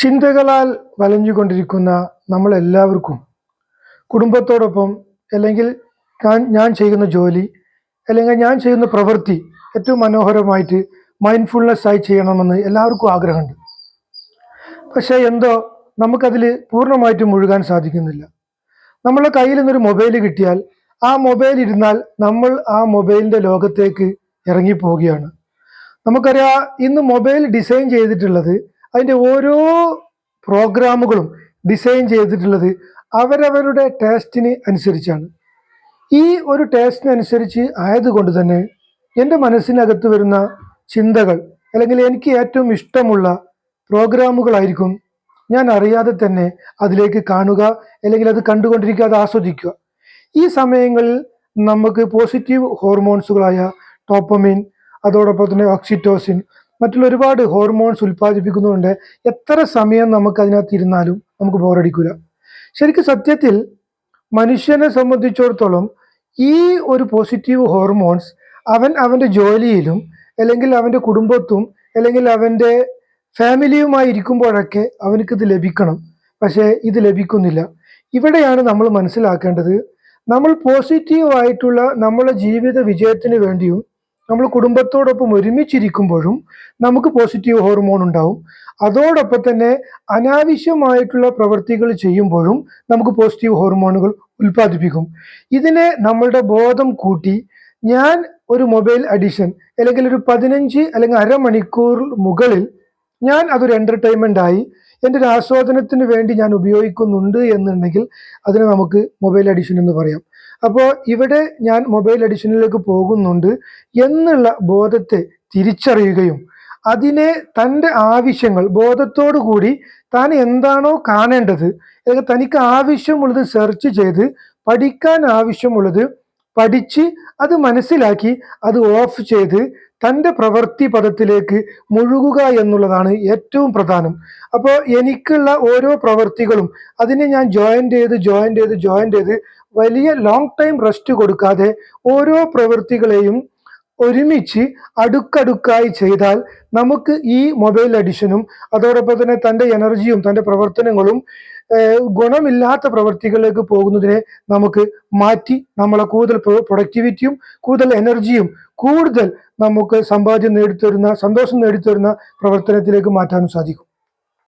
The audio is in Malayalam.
ചിന്തകളാൽ വലഞ്ഞുകൊണ്ടിരിക്കുന്ന നമ്മളെല്ലാവർക്കും കുടുംബത്തോടൊപ്പം അല്ലെങ്കിൽ ഞാൻ ഞാൻ ചെയ്യുന്ന ജോലി അല്ലെങ്കിൽ ഞാൻ ചെയ്യുന്ന പ്രവൃത്തി ഏറ്റവും മനോഹരമായിട്ട് മൈൻഡ്ഫുൾനെസ് ആയി ചെയ്യണമെന്ന് എല്ലാവർക്കും ആഗ്രഹമുണ്ട്. പക്ഷേ എന്തോ നമുക്കതിൽ പൂർണമായിട്ട് മുഴുകാൻ സാധിക്കുന്നില്ല. നമ്മളെ കയ്യിൽ നിന്നൊരു മൊബൈൽ കിട്ടിയാൽ ആ മൊബൈൽ ഇരുന്നാൽ നമ്മൾ ആ മൊബൈലിന്റെ ലോകത്തേക്ക് ഇറങ്ങിപ്പോവുകയാണ്. നമുക്കറിയാം ഇന്ന് മൊബൈൽ ഡിസൈൻ ചെയ്തിട്ടുള്ളത് അതിന്റെ ഓരോ പ്രോഗ്രാമുകളും ഡിസൈൻ ചെയ്തിട്ടുള്ളത് അവരവരുടെ ടേസ്റ്റിന് അനുസരിച്ചാണ്. ഈ ഒരു ടേസ്റ്റിനനുസരിച്ച് ആയതുകൊണ്ട് തന്നെ എന്റെ മനസ്സിനകത്ത് വരുന്ന ചിന്തകൾ അല്ലെങ്കിൽ എനിക്ക് ഏറ്റവും ഇഷ്ടമുള്ള പ്രോഗ്രാമുകളായിരിക്കും ഞാൻ അറിയാതെ തന്നെ അതിലേക്ക് കാണുക അല്ലെങ്കിൽ അത് കണ്ടുകൊണ്ടിരിക്കുക അത് ആസ്വദിക്കുക. ഈ സമയങ്ങളിൽ നമുക്ക് പോസിറ്റീവ് ഹോർമോൺസുകളായ ടോപ്പമിൻ അതോടൊപ്പം തന്നെ ഓക്സിറ്റോസിൻ മറ്റുള്ള ഒരുപാട് ഹോർമോൺസ് ഉൽപ്പാദിപ്പിക്കുന്നതുകൊണ്ട് എത്ര സമയം നമുക്ക് അതിനകത്ത് ഇരുന്നാലും നമുക്ക് ബോറടിക്കില്ല ശരിക്കും സത്യത്തിൽ മനുഷ്യനെ സംബന്ധിച്ചിടത്തോളം ഈ ഒരു പോസിറ്റീവ് ഹോർമോൺസ് അവൻ അവന്റെ ജോലിയിലും അല്ലെങ്കിൽ അവന്റെ കുടുംബത്തും അല്ലെങ്കിൽ അവന്റെ ഫാമിലിയുമായി ഇരിക്കുമ്പോഴൊക്കെ അവനക്കിത് ലഭിക്കണം. പക്ഷേ ഇത് ലഭിക്കുന്നില്ല. ഇവിടെയാണ് നമ്മൾ മനസ്സിലാക്കേണ്ടത്. നമ്മൾ പോസിറ്റീവായിട്ടുള്ള നമ്മളെ ജീവിത വിജയത്തിന് വേണ്ടിയും നമ്മൾ കുടുംബത്തോടൊപ്പം ഒരുമിച്ചിരിക്കുമ്പോഴും നമുക്ക് പോസിറ്റീവ് ഹോർമോൺ ഉണ്ടാവും. അതോടൊപ്പം തന്നെ അനാവശ്യമായിട്ടുള്ള പ്രവൃത്തികൾ ചെയ്യുമ്പോഴും നമുക്ക് പോസിറ്റീവ് ഹോർമോണുകൾ ഉൽപ്പാദിപ്പിക്കും. ഇതിനെ നമ്മളുടെ ബോധം കൂട്ടി ഞാൻ ഒരു മൊബൈൽ അഡിഷൻ അല്ലെങ്കിൽ ഒരു പതിനഞ്ച് അല്ലെങ്കിൽ അരമണിക്കൂർ മുകളിൽ ഞാൻ അതൊരു എന്റർടൈൻമെന്റ് ആയി എന്റെ ഒരു ആസ്വാദനത്തിന് വേണ്ടി ഞാൻ ഉപയോഗിക്കുന്നുണ്ട് എന്നുണ്ടെങ്കിൽ അതിനെ നമുക്ക് മൊബൈൽ അഡിഷൻ എന്ന് പറയാം. അപ്പോൾ ഇവിടെ ഞാൻ മൊബൈൽ അഡിഷനിലേക്ക് പോകുന്നുണ്ട് എന്നുള്ള ബോധത്തെ തിരിച്ചറിയുകയും അതിനെ തന്റെ ആവശ്യങ്ങൾ ബോധത്തോടു കൂടി താൻ എന്താണോ കാണേണ്ടത് തനിക്ക് ആവശ്യമുള്ളത് സെർച്ച് ചെയ്ത് പഠിക്കാൻ ആവശ്യമുള്ളത് പഠിച്ച് അത് മനസ്സിലാക്കി അത് ഓഫ് ചെയ്ത് തന്റെ പ്രവൃത്തി പദത്തിലേക്ക് മുഴുകുക എന്നുള്ളതാണ് ഏറ്റവും പ്രധാനം. അപ്പോൾ എനിക്കുള്ള ഓരോ പ്രവൃത്തികളും അതിനെ ഞാൻ ജോയിൻ ചെയ്ത് ജോയിൻ ചെയ്ത് ജോയിൻ ചെയ്ത് വലിയ ലോങ് ടൈം റെസ്റ്റ് കൊടുക്കാതെ ഓരോ പ്രവൃത്തികളെയും ഒരുമിച്ച് അടുക്കടുക്കായി ചെയ്താൽ നമുക്ക് ഈ മൊബൈൽ അഡിഷനും അതോടൊപ്പം തന്നെ തന്റെ എനർജിയും തന്റെ പ്രവർത്തനങ്ങളും ഗുണമില്ലാത്ത പ്രവൃത്തികളിലേക്ക് പോകുന്നതിനെ നമുക്ക് മാറ്റി നമ്മളെ കൂടുതൽ പ്രൊഡക്ടിവിറ്റിയും കൂടുതൽ എനർജിയും കൂടുതൽ നമുക്ക് സമ്പാദ്യം നേടിത്തരുന്ന സന്തോഷം നേടിത്തരുന്ന പ്രവർത്തനത്തിലേക്ക് മാറ്റാനും സാധിക്കും.